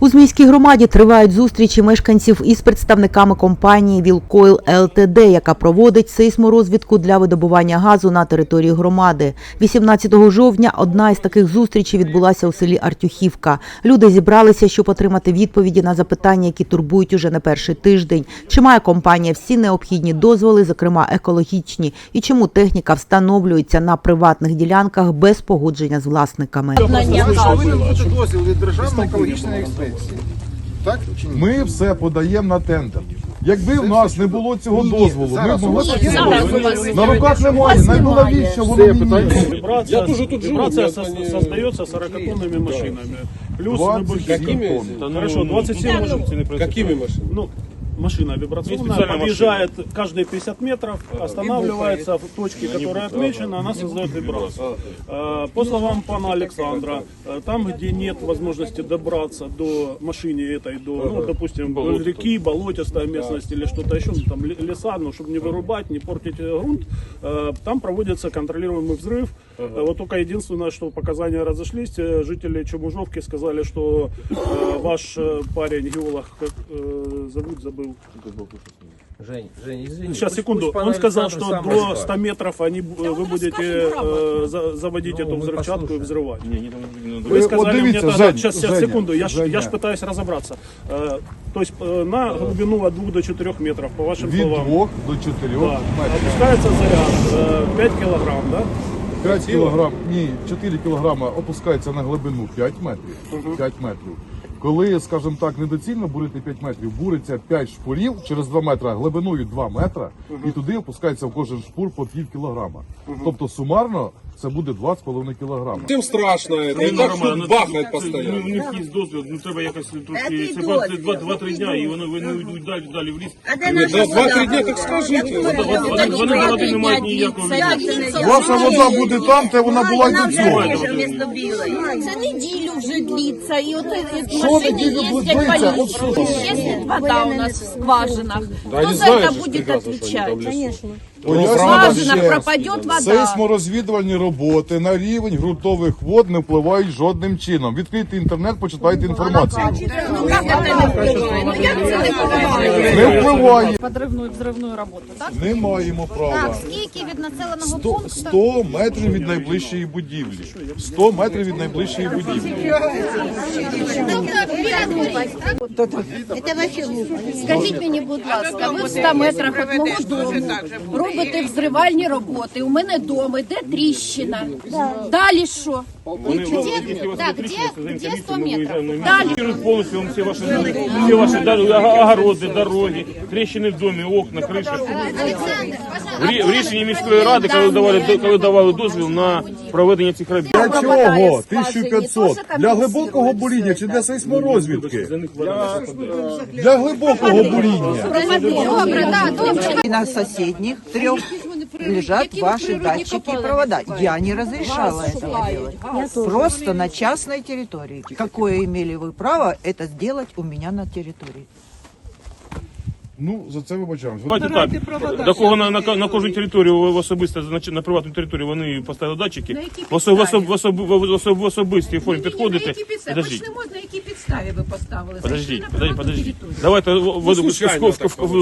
У Змійській громаді тривають зустрічі мешканців із представниками компанії Вілкойл ЛТД, яка проводить сейсморозвідку для видобування газу на території громади. 18 жовтня одна із таких зустрічей відбулася у селі Артюхівка. Люди зібралися, щоб отримати відповіді на запитання, які турбують уже не перший тиждень. Чи має компанія всі необхідні дозволи, зокрема екологічні, і чому техніка встановлюється на приватних ділянках без погодження з власниками? Повинен бути дозвіл від Державної екологічної інспекції. Так чи ні? Ми все подаємо на тендер. Якби в нас не було цього Ні, дозволу, ми б могли б. На руках немає, навіщо воно мені? Я тоже тут живу, вибрация создается 40-тонными машинами. Плюс мы будем... 27 Хорошо, 27 машин. Какими машинами? Машина вибрационная, подъезжает каждые 50 метров, останавливается в точке, которая отмечена, она создает вибрацию. Э, По словам пана Александра, э, там, где нет возможности добраться до машины этой, до, ну, допустим, реки, болотистая местность или что-то еще, ну, там ле- леса, ну, чтобы не вырубать, не портить э, грунт, э, там проводится контролируемый взрыв. Э, Вот только единственное, что показания разошлись, э, жители Чемужовки сказали, что э, ваш э, парень, геолог, как э, зовут, забыл, Жень, Жень, извини. Сейчас, Пусть- секунду. пусть пан Он сказал, Александр что сам до расскажет. 100 метров они, э, вы будете э, за- заводить Ну, эту мы взрывчатку и послушаем. взрывать. Ви Вы от сказали мне дивіться, тогда, Жень, сейчас, сейчас, Женя, секунду, я ж, я Женя. ж пытаюсь разобраться. Э, то есть э, на глубину от 2 до 4 метров, по вашим Від словам. 2 до 4 Да. метрів. Опускается заряд э, 5 килограмм, да? 5 кілограм, ні, 4 кілограма опускається на глибину 5 метрів. 5 метрів. Коли, скажімо так, недоцільно бурити 5 метрів, буриться 5 шпурів через 2 метри глибиною 2 метри, і туди опускається в кожен шпур по пів кілограма. Тобто сумарно це буде 2,5 кілограма. Всем страшно. И так тут бахнет постоянно. У них є дозвіл, ну треба якось трошки, це 2-3 дня, і вони, йдуть далі, далі в ліс. Два-три дня так скажите. Вони, води не мають ніякого. Ваша вода буде там, де вона була й до цього. Це неділю вже длиться, і от машини їздять по лісу. Є вода у нас в скважинах. Хто за це буде відповідати? лесу. В скважинах ще пропаде вода. Сейсморозвідувальні роботи на рівень ґрунтових вод не впливають жодним чином. Відкрийте інтернет, почитайте інформацію. Ну не впливає? Ну не впливає? Подрывную взрывную работу, так? Не маємо права. Скільки від населеного 100, пункту? 100 метрів від найближчої будівлі. 100 метрів від найближчої будівлі Скажіть мені, будь ласка, ви в 100 метрах від мого дому робите взривальні роботи. У мене вдома йде тріщина. Далі що? Так, где, где 100 метров? Далі. Полностью он все ваши, все ваши дороги, огороды, дороги, трещины в доме, окна, крыши. Александр, В рі- В рішенні міської ради, коли давали, коли давали дозвіл на проведення цих робіт. Для чого? 1500? Для глибокого буріння чи для сейсморозвідки? Для глибокого буріння. Добре, да. И на соседних трех лежат ваши датчики и провода. Я не разрешала этого делать. Просто на частной территории. Какое имели вы право это сделать у меня на территории? Ну, за це вибачаємо. Давайте так, до кого на, на, на кожну територію в особисто, значить, на приватну територію вони поставили датчики, в, особ, в, особ, в, особ, в, особ, в особистій формі підходите. Подождіть, на якій підставі ви поставили? подождіть, подождіть, подождіть. Давайте в- в- з, з, з,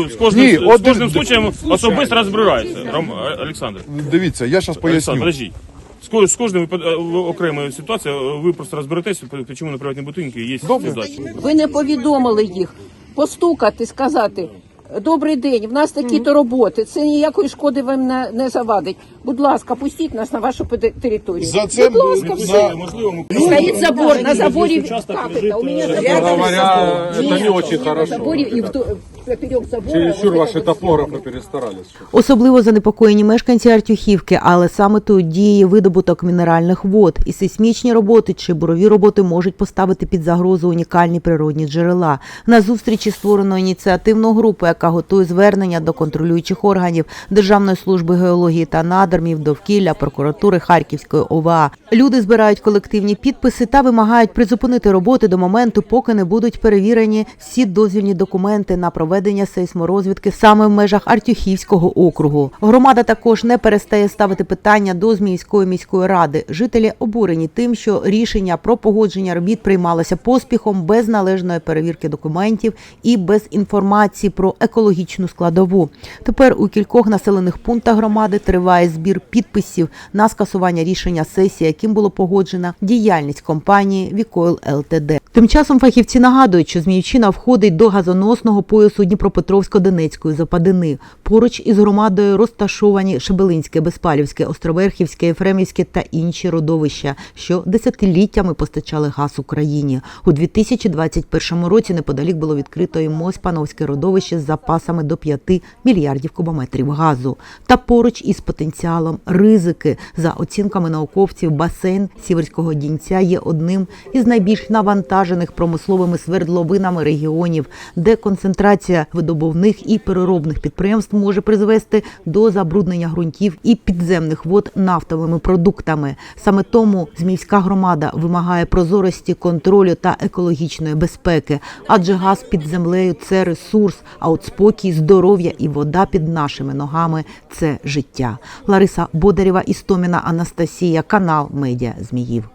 з, з кожним, Ні, з кожним случаєм особисто розбирається. Ром, Олександр, Дивіться, я зараз Олександр, поясню. подождіть. З ко- З кожним випад- в- окремою ситуацією ви просто розберетесь, чому на приватні будинки є Добре. датчики. Ви не повідомили їх Постукати, сказати. Добрий день, в нас такі-то роботи. Це ніякої шкоди вам не, не завадить. Будь ласка, пустіть нас на вашу пед- територію. За це Будь ласка, на- все. Можливо, ми Стоит забор, на заборе, участок как лежит, это, у меня э, забор. Честно говоря, Нет, это не очень на хорошо. заборе и вдо- поперек забора. Чересчур вот. топографы перестарались. Особливо занепокоєні мешканці Артюхівки, але саме тут діє видобуток мінеральних вод. І сейсмічні роботи чи бурові роботи можуть поставити під загрозу унікальні природні джерела. На зустрічі створено ініціативну групу, яка готує звернення до контролюючих органів Державної служби геології та надр, довкілля, прокуратури Харківської ОВА. Люди збирають колективні підписи та вимагають призупинити роботи до моменту, поки не будуть перевірені всі дозвільні документи на проведення проведення сейсморозвідки саме в межах Артюхівського округу. Громада також не перестає ставити питання до Зміївської міської ради. Жителі обурені тим, що рішення про погодження робіт приймалося поспіхом без належної перевірки документів і без інформації про екологічну складову. Тепер у кількох населених пунктах громади триває збір підписів на скасування рішення сесії, яким було погоджена діяльність компанії Вікойл ЛТД. Тим часом фахівці нагадують, що Зміївщина входить до газоносного поясу Дніпропетровсько-Донецької западини. Поруч із громадою розташовані Шебелинське, Безпалівське, Островерхівське, Єфремівське та інші родовища, що десятиліттями постачали газ Україні. У 2021 році неподалік було відкрито і Мосьпановське родовище з запасами до 5 мільярдів кубометрів газу. Та поруч із потенціалом ризики, за оцінками науковців, басейн Сіверського Дінця є одним із найбільш навантажених промисловими свердловинами регіонів, де концентрація видобувних і переробних підприємств може призвести до забруднення ґрунтів і підземних вод нафтовими продуктами. Саме тому Зміївська громада вимагає прозорості, контролю та екологічної безпеки, адже газ під землею це ресурс, а от спокій, здоров'я і вода під нашими ногами це життя. Лариса Бодарєва, Істоміна Анастасія, канал Медіа Зміїв.